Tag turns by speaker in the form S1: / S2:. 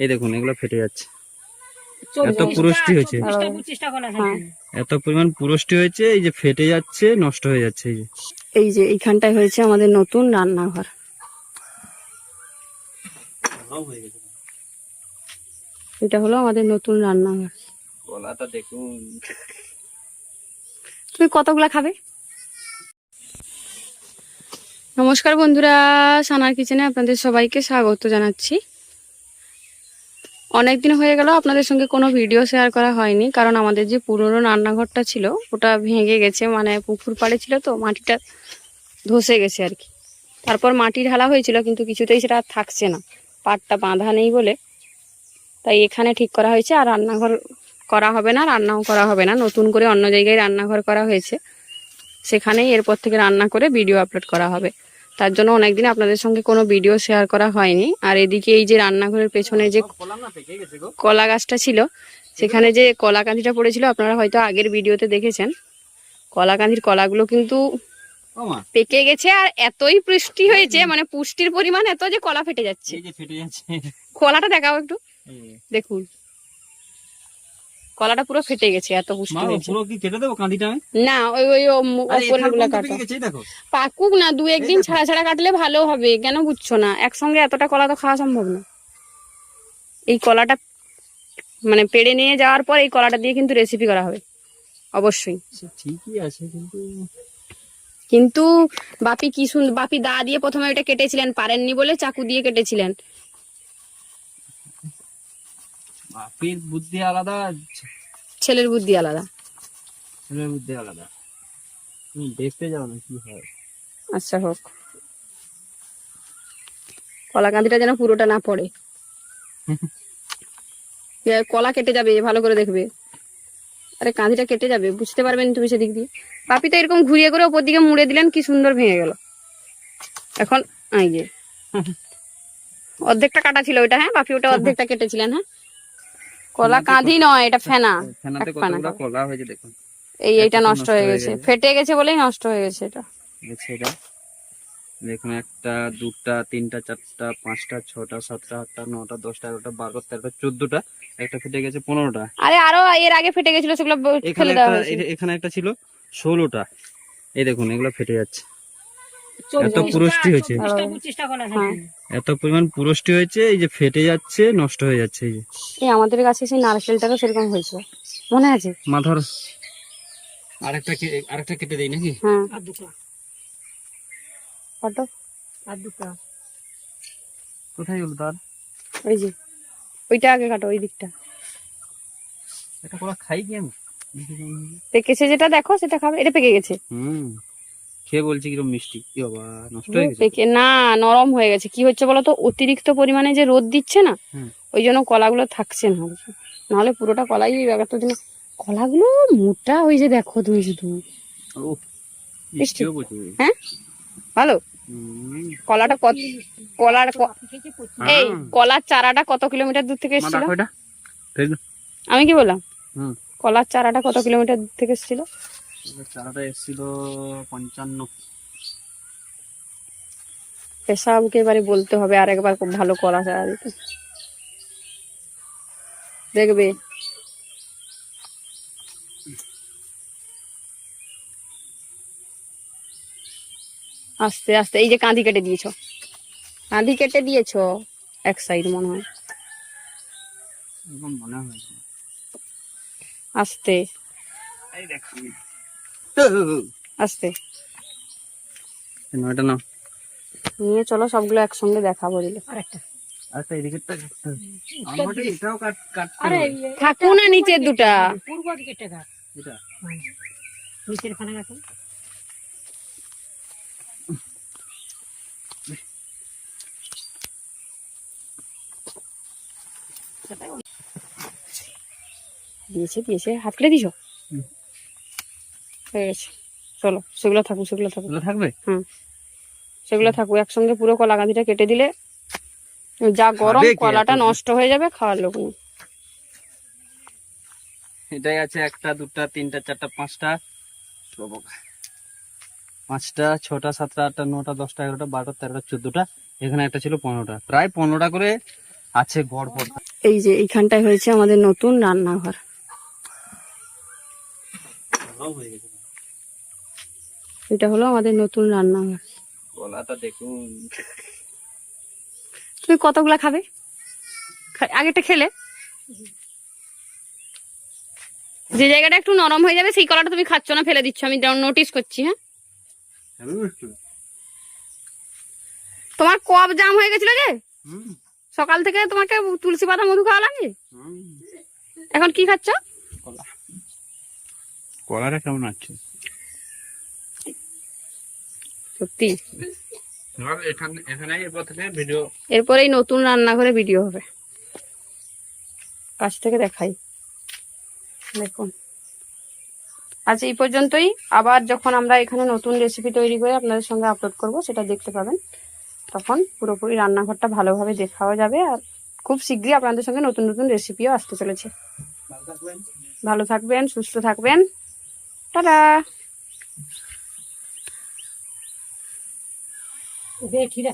S1: এই দেখুন এগুলো ফেটে যাচ্ছে। এত পুরুষ্টি হয়েছে।
S2: হ্যাঁ।
S1: এত পরিমাণ পুরুষ্টি হয়েছে এই যে ফেটে যাচ্ছে নষ্ট হয়ে যাচ্ছে এই যে।
S2: এই যে এইখানটায় হয়েছে আমাদের নতুন রান্নাঘর। এটা হলো আমাদের নতুন রান্নাঘর।
S1: গলাটা দেখুন।
S2: তুমি কতগুলা খাবে? নমস্কার বন্ধুরা সানার কিচেনে আপনাদের সবাইকে স্বাগত জানাচ্ছি। অনেকদিন হয়ে গেল, আপনাদের সঙ্গে কোনো ভিডিও শেয়ার করা হয়নি, কারণ আমাদের যে পুরনো রান্নাঘরটা ছিল, ওটা ভেঙে গেছে মানে পুকুর পাড়ে ছিল তো, মাটিটা ধসে গেছে আর কি। তারপর মাটি ঢালা হয়েছিল, কিন্তু কিছুতেই সেটা আর থাকছে না, পাটটা বাঁধা নেই বলে। তাই এখানে ঠিক করা হয়েছে, আর রান্নাঘর করা হবে না, রান্নাও করা হবে না, নতুন করে অন্য জায়গায় রান্নাঘর করা হয়েছে। সেখানেই এরপর থেকে রান্না করে ভিডিও আপলোড করা হবে। তার জন্য অনেকদিন আপনাদের সঙ্গে কোনো ভিডিও শেয়ার করা হয়নি। আর এদিকে এই যে রান্নাঘরের পেছনে যে কলা গাছটা ছিল সেখানে যে কলা কাঁধিটা পড়েছিল আপনারা হয়তো আগের ভিডিওতে দেখেছেন। কলা কাঁধির কলাগুলো কিন্তু পেকে গেছে আর এতই পুষ্টি হয়েছে মানে পুষ্টির পরিমাণ এত যে কলা ফেটে যাচ্ছে। কলাটা দেখাও একটু। দেখুন। কলাটা পুরো ফেটে গেছে এত পুষ্টি
S1: মা
S2: হয়েছে।
S1: পুরো কি কেটে দেবো কাঁদিটা
S2: না ওই ওই কাটো। পাকুক না দু একদিন ছাড়া ছাড়া কাটলে ভালো হবে কেন বুঝছ না? একসঙ্গে এতটা কলা তো খাওয়া সম্ভব না। এই কলাটা মানে পেড়ে নিয়ে যাওয়ার পর এই কলাটা দিয়ে কিন্তু রেসিপি করা হবে অবশ্যই।
S1: ঠিকই আছে কিন্তু
S2: কিন্তু বাপি কি সুন্দর বাপি দা দিয়ে প্রথমে ওটা কেটেছিলেন পারেননি বলে চাকু দিয়ে কেটেছিলেন।
S1: বাপির বুদ্ধি আলাদা
S2: ছেলের বুদ্ধি আলাদা।
S1: ছেলের বুদ্ধি আলাদা। তুমি দেখতে যাও না কি হয়।
S2: আচ্ছা হোক। কলা কাঁদিটা যেন পুরোটা না পড়ে। কলা কেটে যাবে ভালো করে দেখবে। আরে কাঁধিটা কেটে যাবে বুঝতে পারবেন তুমি সেদিক দিয়ে। পাপি তো এরকম ঘুরিয়ে করে ওপর দিকে মুড়ে দিলেন কি সুন্দর ভেঙে গেল। এখন এই যে। অর্ধেকটা কাটা ছিল ওইটা হ্যাঁ? বাপি ওটা অর্ধেকটা কেটেছিলেন হ্যাঁ? কলা কাঁধি নয় এটা ফেনা
S1: ফেনাতে কতগুলো কলা হয়েছে দেখুন।
S2: এই
S1: একটা
S2: নষ্ট হয়ে গেছে। ফেটে গেছে বলেই নষ্ট হয়ে গেছে এটা।
S1: এটা। দেখুন একটা দুটা তিনটা চারটা পাঁচটা ছটা সাতটা আটটা নটা দশটা এগারোটা বারোটা তেরোটা চোদ্দটা একটা ফেটে গেছে পনেরোটা।
S2: আরে আরও এর আগে ফেটে গেছিল সেগুলো ফেলে দেওয়া হয়েছে
S1: এখানে একটা ছিল ষোলোটা। এই দেখুন এগুলো ফেটে যাচ্ছে। এত পুরুষ্টি হয়েছে।
S2: হ্যাঁ।
S1: এত পরিমাণ পুরুষ্টি হয়েছে এই যে ফেটে যাচ্ছে নষ্ট হয়ে যাচ্ছে এই যে।
S2: এই আমাদের কাছে সেই নারকেলটারও সেরকম হয়েছিল মনে আছে?
S1: মাথার আরেকটা কে- আরেকটা কেটে দেই নাকি?
S2: হ্যাঁ। আর দুটো। কত? আর দুটো।
S1: কোথায় গেল তার?
S2: ওই যে ওইটা আগে কাটো ওই দিকটা।
S1: এটা কলা খাই কি আমি?
S2: পেকেছে যেটা দেখো সেটা খাবে এটা পেকে গেছে।
S1: হুম। খেয়ে বলছি কীরকম মিষ্টি। কি বাবা নষ্ট হয়ে গেছে
S2: না নরম হয়ে গেছে। কি হচ্ছে বলো তো অতিরিক্ত পরিমাণে যে রোদ দিচ্ছে না ওই জন্য কলাগুলো থাকছে না। নাহলে পুরোটা কলাই এতদিন কলাগুলো মোটা ওই যে দেখো তুমি শুধু। হ্যাঁ? ভালো? কলাটা কত কলার ক- এই
S1: হ্যাঁ।
S2: কলার চারাটা কত কিলোমিটার দূর থেকে এসেছিল? আমি কি বললাম? কলার চারাটা কত কিলোমিটার দূর থেকে এসেছিল?
S1: চারাটা এসেছিল পঞ্চান্ন।
S2: পেশাবকে এবারে বলতে হবে আর একবার খুব ভালো চারা দিতে দেখবে। আস্তে আস্তে এই যে কাঁধি কেটে দিয়েছ। কাঁধি কেটে দিয়েছ এক সাইড মনে হয়।
S1: মনে হয়েছে
S2: আস্তে।
S1: এই দেখো।
S2: আস্তে।
S1: নয়টা না
S2: নিয়ে চলো সবগুলো একসঙ্গে দেখাবো দিলে।
S1: আচ্ছা এদিকেরটা আমাদের এটাও কাট কাটতে হবে।
S2: থাকু না নিচের দুটা।
S1: এটা।
S2: দিয়েছে দিয়েছে। হাত কেটে দিছ। হয়ে গেছে চলো সেগুলো থাকুক সেগুলো থাকুক।
S1: থাকবে?
S2: হুম। সেগুলো থাকুক একসঙ্গে পুরো কলা গাঁদিটা কেটে দিলে যা গরম কলাটা নষ্ট হয়ে যাবে খাওয়ার লোক নেই।
S1: এটাই আছে একটা দুটা তিনটা চারটা পাঁচটা পাঁচটা ছটা সাতটা আটটা নটা দশটা এগারোটা বারোটা তেরোটা চোদ্দটা এখানে একটা ছিল পনেরোটা। প্রায় পনেরোটা করে আছে ঘর
S2: এই যে এইখানটায় হয়েছে আমাদের নতুন রান্নাঘর।
S1: হয়ে গেছে।
S2: এটা হলো আমাদের নতুন রান্নাঘর
S1: গলাটা দেখুন।
S2: তুমি কতগুলা খাবে? আগেটা খেলে। যে জায়গাটা একটু নরম হয়ে যাবে সেই কলাটা তুমি খাচ্ছ না ফেলে দিচ্ছ। আমি নোটিস করছি হ্যাঁ? তোমার কব জাম হয়ে গেছিল যে? সকাল থেকে তোমাকে তুলসী পাতা মধু খাওয়া লাগে? এখন কি খাচ্ছ?
S1: কলা কলাটা কেমন আছে?
S2: সত্যি।
S1: এরপর
S2: এই নতুন রান্নাঘরে ভিডিও হবে। কাছ থেকে দেখাই। দেখুন। আজ এই পর্যন্তই। আবার যখন আমরা এখানে নতুন রেসিপি তৈরি করে আপনাদের সঙ্গে আপলোড করব সেটা দেখতে পাবেন। তখন পুরোপুরি রান্নাঘরটা ভালোভাবে দেখাও যাবে আর খুব শীঘ্রই আপনাদের সঙ্গে নতুন নতুন রেসিপিও আসতে চলেছে। ভালো থাকবেন সুস্থ থাকবেন। টাটা! देखी ना